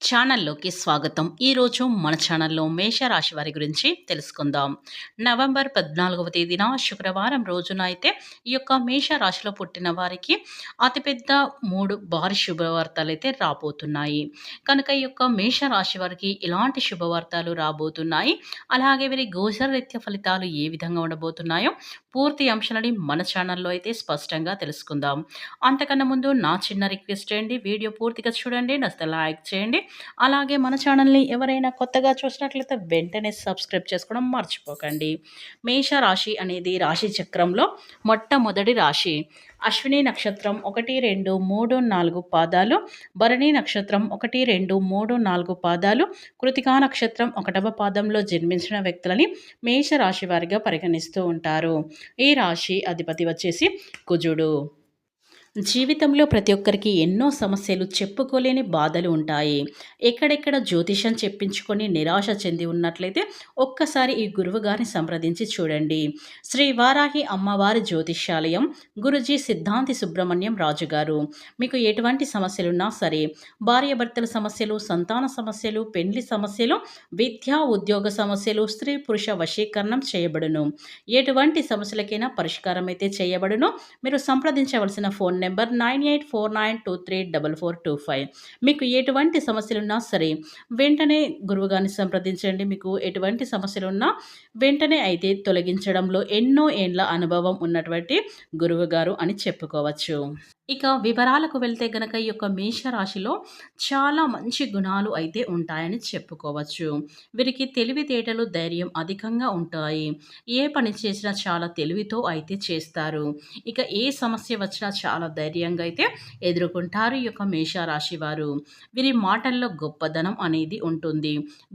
ఛానల్లోకి స్వాగతం. ఈరోజు మన ఛానల్లో మేషరాశి వారి గురించి తెలుసుకుందాం. నవంబర్ పద్నాలుగవ తేదీన శుక్రవారం రోజున అయితే ఈ యొక్క మేషరాశిలో పుట్టిన వారికి అతిపెద్ద మూడు భారీ శుభవార్తలు అయితే రాబోతున్నాయి. కనుక ఈ యొక్క మేషరాశి వారికి ఇలాంటి శుభవార్తలు రాబోతున్నాయి. అలాగే వీరి గోచరరీత్య ఫలితాలు ఏ విధంగా ఉండబోతున్నాయో పూర్తి అంశాలని మన ఛానల్లో అయితే స్పష్టంగా తెలుసుకుందాం. అంతకన్నా ముందు నా చిన్న రిక్వెస్ట్ చేయండి వీడియో పూర్తిగా చూడండి. నచ్చితే లైక్ చేయండి. అలాగే మన ఛానల్ని ఎవరైనా కొత్తగా చూసినట్లయితే వెంటనే సబ్స్క్రైబ్ చేసుకోవడం మర్చిపోకండి. మేష రాశి అనేది రాశి చక్రంలో మొట్టమొదటి రాశి. అశ్విని నక్షత్రం ఒకటి రెండు మూడు నాలుగు పాదాలు. భరణి నక్షత్రం ఒకటి రెండు మూడు నాలుగు పాదాలు. కృతికా నక్షత్రం ఒకటవ పాదంలో జన్మించిన వ్యక్తులని మేషరాశి వారిగా పరిగణిస్తూ ఉంటారు. ఈ రాశి అధిపతి వచ్చేసి కుజుడు. జీవితంలో ప్రతి ఒక్కరికి ఎన్నో సమస్యలు చెప్పుకోలేని బాధలు ఉంటాయి. ఎక్కడెక్కడ జ్యోతిషం చెప్పించుకొని నిరాశ చెంది ఉన్నట్లయితే ఒక్కసారి ఈ గురువు గారిని సంప్రదించి చూడండి. శ్రీ వారాహి అమ్మవారి జ్యోతిష్యాలయం గురుజీ సిద్ధాంతి సుబ్రహ్మణ్యం రాజు గారు మీకు ఎటువంటి సమస్యలున్నా సరే భార్యాభర్తల సమస్యలు సంతాన సమస్యలు పెండ్లి సమస్యలు విద్యా ఉద్యోగ సమస్యలు స్త్రీ పురుష వశీకరణం చేయబడును. ఎటువంటి సమస్యలకైనా పరిష్కారం అయితే చేయబడును. మీరు సంప్రదించవలసిన phone number number nine eight four nine two three double four two five. మీకు ఎటువంటి సమస్యలున్నా సరే వెంటనే గురువుగారిని సంప్రదించండి. మీకు ఎటువంటి సమస్యలున్నా వెంటనే అయితే తొలగించడంలో ఎన్నో ఏండ్ల అనుభవం ఉన్నటువంటి గురువుగారు అని చెప్పుకోవచ్చు. ఇక వివరాలకు వెళ్తే గనక ఈ యొక్క మేషరాశిలో చాలా మంచి గుణాలు అయితే ఉంటాయని చెప్పుకోవచ్చు. వీరికి తెలివితేటలు ధైర్యం అధికంగా ఉంటాయి. ఏ పని చేసినా చాలా తెలివితో అయితే చేస్తారు. ఇక ఏ సమస్య వచ్చినా చాలా ధైర్యంగా అయితే ఎదుర్కొంటారు ఈ యొక్క మేషరాశి వారు. వీరి మాటల్లో గొప్పదనం అనేది ఉంటుంది.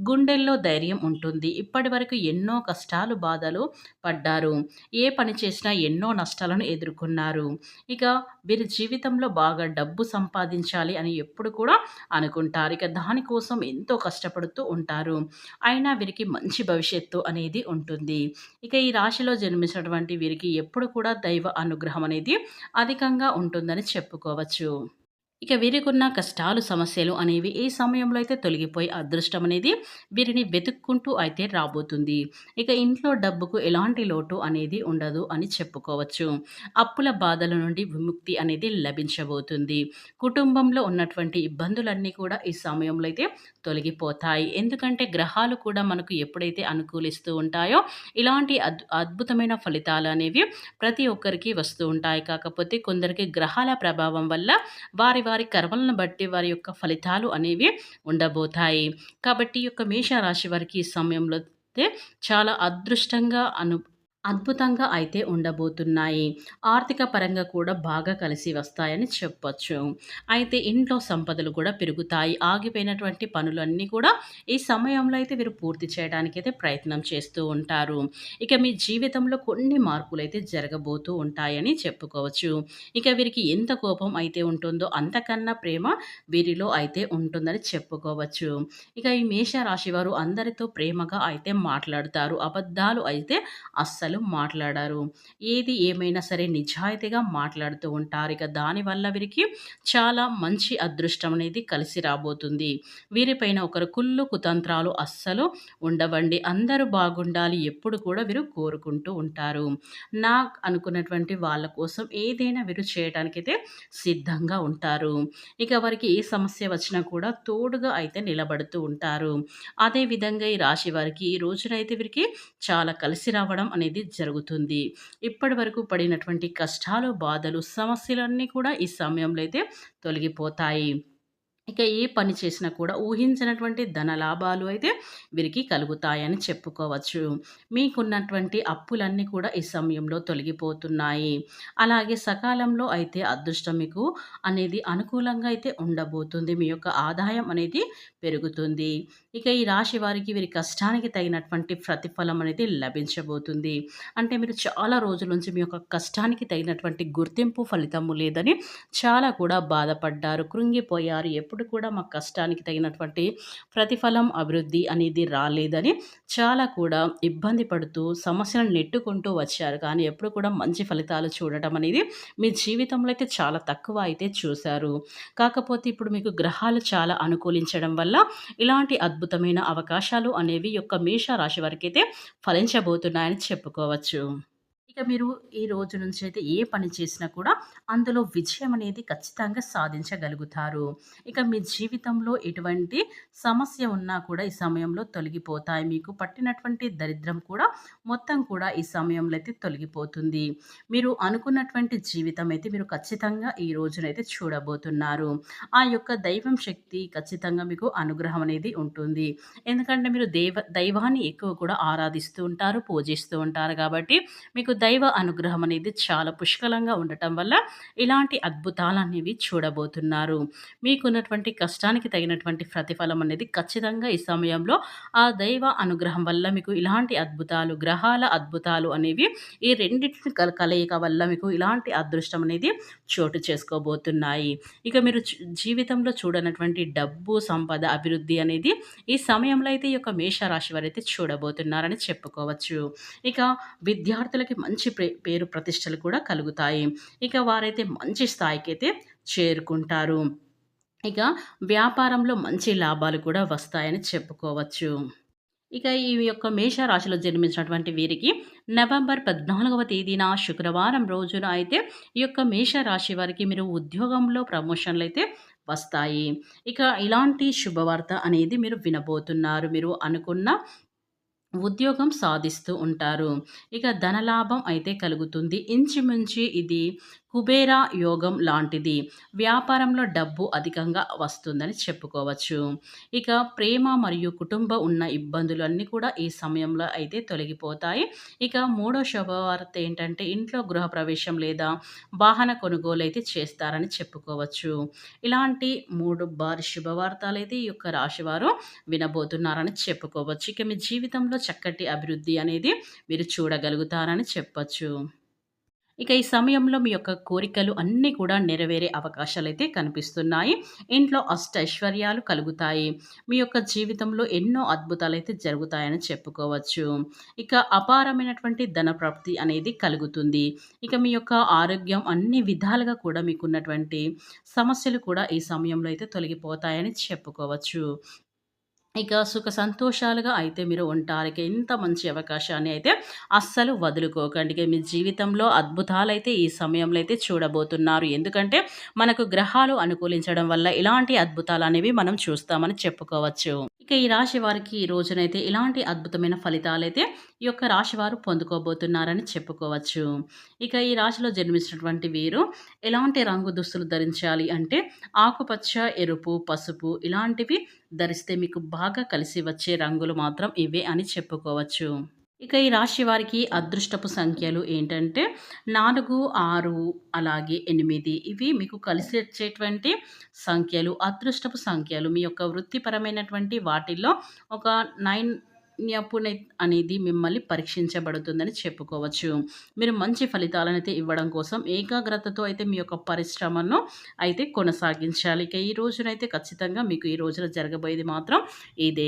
గుండెల్లో ధైర్యం ఉంటుంది. ఇప్పటి వరకు ఎన్నో కష్టాలు బాధలు పడ్డారు. ఏ పని చేసినా ఎన్నో నష్టాలను ఎదుర్కొన్నారు. ఇక వీరి జీవితంలో బాగా డబ్బు సంపాదించాలి అని ఎప్పుడు కూడా అనుకుంటారు. ఇక దానికోసం ఎంతో కష్టపడుతూ ఉంటారు. అయినా వీరికి మంచి భవిష్యత్తు అనేది ఉంటుంది. ఇక ఈ రాశిలో జన్మించినటువంటి వీరికి ఎప్పుడు కూడా దైవ అనుగ్రహం అనేది అధికంగా ఉంటుందని చెప్పుకోవచ్చు. ఇక వీరికున్న కష్టాలు సమస్యలు అనేవి ఈ సమయంలో అయితే తొలగిపోయి అదృష్టం అనేది వీరిని వెతుక్కుంటూ అయితే రాబోతుంది. ఇక ఇంట్లో డబ్బుకు ఎలాంటి లోటు అనేది ఉండదు అని చెప్పుకోవచ్చు. అప్పుల బాధల నుండి విముక్తి అనేది లభించబోతుంది. కుటుంబంలో ఉన్నటువంటి ఇబ్బందులన్నీ కూడా ఈ సమయంలో అయితే తొలగిపోతాయి. ఎందుకంటే గ్రహాలు కూడా మనకు ఎప్పుడైతే అనుకూలిస్తూ ఉంటాయో ఇలాంటి అద్ అద్భుతమైన ఫలితాలు అనేవి ప్రతి ఒక్కరికి వస్తూ ఉంటాయి. కాకపోతే కొందరికి గ్రహాల ప్రభావం వల్ల వారి వారి కర్మలను బట్టి వారి యొక్క ఫలితాలు అనేవి ఉండబోతాయి. కాబట్టి ఈ యొక్క మేషరాశి వారికి ఈ సమయంలో చాలా అదృష్టంగా అను అద్భుతంగా అయితే ఉండబోతున్నాయి. ఆర్థిక పరంగా కూడా బాగా కలిసి వస్తాయని చెప్పొచ్చు. అయితే ఇంట్లో సంపదలు కూడా పెరుగుతాయి. ఆగిపోయినటువంటి పనులన్నీ కూడా ఈ సమయంలో అయితే వీరు పూర్తి చేయడానికి అయితే ప్రయత్నం చేస్తూ ఉంటారు. ఇక మీ జీవితంలో కొన్ని మార్పులు అయితే జరగబోతూ ఉంటాయని చెప్పుకోవచ్చు. ఇక వీరికి ఎంత కోపం అయితే ఉంటుందో అంతకన్నా ప్రేమ వీరిలో అయితే ఉంటుందని చెప్పుకోవచ్చు. ఇక ఈ మేష రాశి వారు అందరితో ప్రేమగా అయితే మాట్లాడతారు. అబద్ధాలు అయితే అస్సలు అసలు మాట్లాడారు. ఏది ఏమైనా సరే నిజాయితీగా మాట్లాడుతూ ఉంటారు. ఇక దానివల్ల వీరికి చాలా మంచి అదృష్టం అనేది కలిసి రాబోతుంది. వీరిపైన ఒకరు కుళ్ళు కుతంత్రాలు అస్సలు ఉండవండి. అందరూ బాగుండాలి. ఎప్పుడు కూడా వీరు కోరుకుంటూ ఉంటారు. నా అనుకున్నటువంటి వాళ్ళ కోసం ఏదైనా వీరు చేయడానికైతే సిద్ధంగా ఉంటారు. ఇక వారికి ఏ సమస్య వచ్చినా కూడా తోడుగా అయితే నిలబడుతూ ఉంటారు. అదేవిధంగా ఈ రాశి వారికి ఈ రోజునైతే వీరికి చాలా కలిసి రావడం అనేది జరుగుతుంది. ఇప్పటి వరకు పడినటువంటి కష్టాలు బాధలు సమస్యలన్నీ కూడా ఈ సమయంలో అయితే తొలగిపోతాయి. ఇక ఏ పని చేసినా కూడా ఊహించినటువంటి ధన లాభాలు అయితే వీరికి కలుగుతాయని చెప్పుకోవచ్చు. మీకున్నటువంటి అప్పులన్నీ కూడా ఈ సమయంలో తొలగిపోతున్నాయి. అలాగే సకాలంలో అయితే అదృష్టం మీకు అనేది అనుకూలంగా అయితే ఉండబోతుంది. మీ యొక్క ఆదాయం అనేది పెరుగుతుంది. ఇక ఈ రాశి వారికి వీరి కష్టానికి తగినటువంటి ప్రతిఫలం అనేది లభించబోతుంది. అంటే మీరు చాలా రోజుల నుంచి మీ యొక్క కష్టానికి తగినటువంటి గుర్తింపు ఫలితము లేదని చాలా కూడా బాధపడ్డారు. కృంగిపోయారు. ఎప్పుడు కూడా మా కష్టానికి తగినటువంటి ప్రతిఫలం అభివృద్ధి అనేది రాలేదని చాలా కూడా ఇబ్బంది పడుతూ సమస్యలను నెట్టుకుంటూ వచ్చారు. కానీ ఎప్పుడు కూడా మంచి ఫలితాలు చూడటం అనేది మీ జీవితంలో అయితే చాలా తక్కువ అయితే చూశారు. కాకపోతే ఇప్పుడు మీకు గ్రహాలు చాలా అనుకూలించడం వల్ల ఇలాంటి అద్భుతమైన అవకాశాలు అనేవి యొక్క మేష రాశి వారికి అయితే ఫలించబోతున్నాయని చెప్పుకోవచ్చు. ఇక మీరు ఈ రోజు నుంచి అయితే ఏ పని చేసినా కూడా అందులో విజయం అనేది ఖచ్చితంగా సాధించగలుగుతారు. ఇక మీ జీవితంలో ఎటువంటి సమస్య ఉన్నా కూడా ఈ సమయంలో తొలగిపోతాయి. మీకు పట్టినటువంటి దరిద్రం కూడా మొత్తం కూడా ఈ సమయంలో అయితే తొలగిపోతుంది. మీరు అనుకున్నటువంటి జీవితం అయితే మీరు ఖచ్చితంగా ఈ రోజునైతే చూడబోతున్నారు. ఆ యొక్క దైవం శక్తి ఖచ్చితంగా మీకు అనుగ్రహం అనేది ఉంటుంది. ఎందుకంటే మీరు దేవ దైవాన్ని ఎక్కువ కూడా ఆరాధిస్తూ ఉంటారు పూజిస్తూ ఉంటారు కాబట్టి మీకు దైవ అనుగ్రహం అనేది చాలా పుష్కలంగా ఉండటం వల్ల ఇలాంటి అద్భుతాలు అనేవి చూడబోతున్నారు. మీకున్నటువంటి కష్టానికి తగినటువంటి ప్రతిఫలం అనేది ఖచ్చితంగా ఈ సమయంలో ఆ దైవ అనుగ్రహం వల్ల మీకు ఇలాంటి అద్భుతాలు గ్రహాల అద్భుతాలు అనేవి ఈ రెండింటిని కల కలయిక వల్ల మీకు ఇలాంటి అదృష్టం అనేది చోటు చేసుకోబోతున్నాయి. ఇక మీరు జీవితంలో చూడనటువంటి డబ్బు సంపద అభివృద్ధి అనేది ఈ సమయంలో అయితే ఈ యొక్క మేషరాశి వారైతే చూడబోతున్నారని చెప్పుకోవచ్చు. ఇక విద్యార్థులకి మంచి పేరు ప్రతిష్టలు కూడా కలుగుతాయి. ఇక వారైతే మంచి స్థాయికి అయితే చేరుకుంటారు. ఇక వ్యాపారంలో మంచి లాభాలు కూడా వస్తాయని చెప్పుకోవచ్చు. ఇక ఈ యొక్క మేషరాశిలో జన్మించినటువంటి వీరికి నవంబర్ పద్నాలుగవ తేదీన శుక్రవారం రోజున అయితే ఈ యొక్క మేషరాశి వారికి మీరు ఉద్యోగంలో ప్రమోషన్లు అయితే వస్తాయి. ఇక ఇలాంటి శుభవార్త అనేది మీరు వినబోతున్నారు. మీరు అనుకున్న ఉద్యోగం సాధిస్తూ ఉంటారు. ఇక ధనలాభం అయితే కలుగుతుంది. ఇంచుమించు ఇది కుబేరా యోగం లాంటిది. వ్యాపారంలో డబ్బు అధికంగా వస్తుందని చెప్పుకోవచ్చు. ఇక ప్రేమ మరియు కుటుంబ ఉన్న ఇబ్బందులు అన్నీ కూడా ఈ సమయంలో అయితే తొలగిపోతాయి. ఇక మూడో శుభవార్త ఏంటంటే ఇంట్లో గృహప్రవేశం లేదా వాహన కొనుగోలు అయితే చేస్తారని చెప్పుకోవచ్చు. ఇలాంటి మూడు బారి శుభవార్తలు అయితే ఈ యొక్క రాశివారు వినబోతున్నారని చెప్పుకోవచ్చు. ఇక మీ జీవితంలో చక్కటి అభివృద్ధి అనేది మీరు చూడగలుగుతారని చెప్పచ్చు. ఇక ఈ సమయంలో మీ యొక్క కోరికలు అన్నీ కూడా నెరవేరే అవకాశాలు అయితే కనిపిస్తున్నాయి. ఇంట్లో అష్ట ఐశ్వర్యాలు కలుగుతాయి. మీ యొక్క జీవితంలో ఎన్నో అద్భుతాలు అయితే జరుగుతాయని చెప్పుకోవచ్చు. ఇక అపారమైనటువంటి ధన ప్రాప్తి అనేది కలుగుతుంది. ఇక మీ యొక్క ఆరోగ్యం అన్ని విధాలుగా కూడా మీకున్నటువంటి సమస్యలు కూడా ఈ సమయంలో అయితే తొలగిపోతాయని చెప్పుకోవచ్చు. ఇక సుఖ సంతోషాలుగా అయితే మీరు ఉంటారు. ఇక ఇంత మంచి అవకాశాన్ని అయితే అస్సలు వదులుకోకండి. మీ జీవితంలో అద్భుతాలైతే ఈ సమయంలో అయితే చూడబోతున్నారు. ఎందుకంటే మనకు గ్రహాలు అనుకూలించడం వల్ల ఇలాంటి అద్భుతాలు అనేవి మనం చూస్తామని చెప్పుకోవచ్చు. ఇక ఈ రాశి వారికి ఈ రోజునైతే ఇలాంటి అద్భుతమైన ఫలితాలు అయితే ఈ యొక్క రాశి వారు పొందుకోబోతున్నారని చెప్పుకోవచ్చు. ఇక ఈ రాశిలో జన్మించినటువంటి వీరు ఎలాంటి రంగు దుస్తులు ధరించాలి అంటే ఆకుపచ్చ ఎరుపు పసుపు ఇలాంటివి ధరిస్తే మీకు బాగా కలిసి వచ్చే రంగులు మాత్రం ఇవే అని చెప్పుకోవచ్చు. ఇక ఈ రాశి వారికి అదృష్టపు సంఖ్యలు ఏంటంటే నాలుగు ఆరు అలాగే ఎనిమిది. ఇవి మీకు కలిసి వచ్చేటువంటి సంఖ్యలు అదృష్టపు సంఖ్యలు. మీ యొక్క వృత్తిపరమైనటువంటి వాటిల్లో ఒక నైన్ నైపుణ్య అనేది మిమ్మల్ని పరీక్షించబడుతుందని చెప్పుకోవచ్చు. మీరు మంచి ఫలితాలను అయితే ఇవ్వడం కోసం ఏకాగ్రతతో అయితే మీ యొక్క పరిశ్రమను అయితే కొనసాగించాలి. ఇక ఈ రోజునైతే ఖచ్చితంగా మీకు ఈ రోజున జరగబోయేది మాత్రం ఇదే.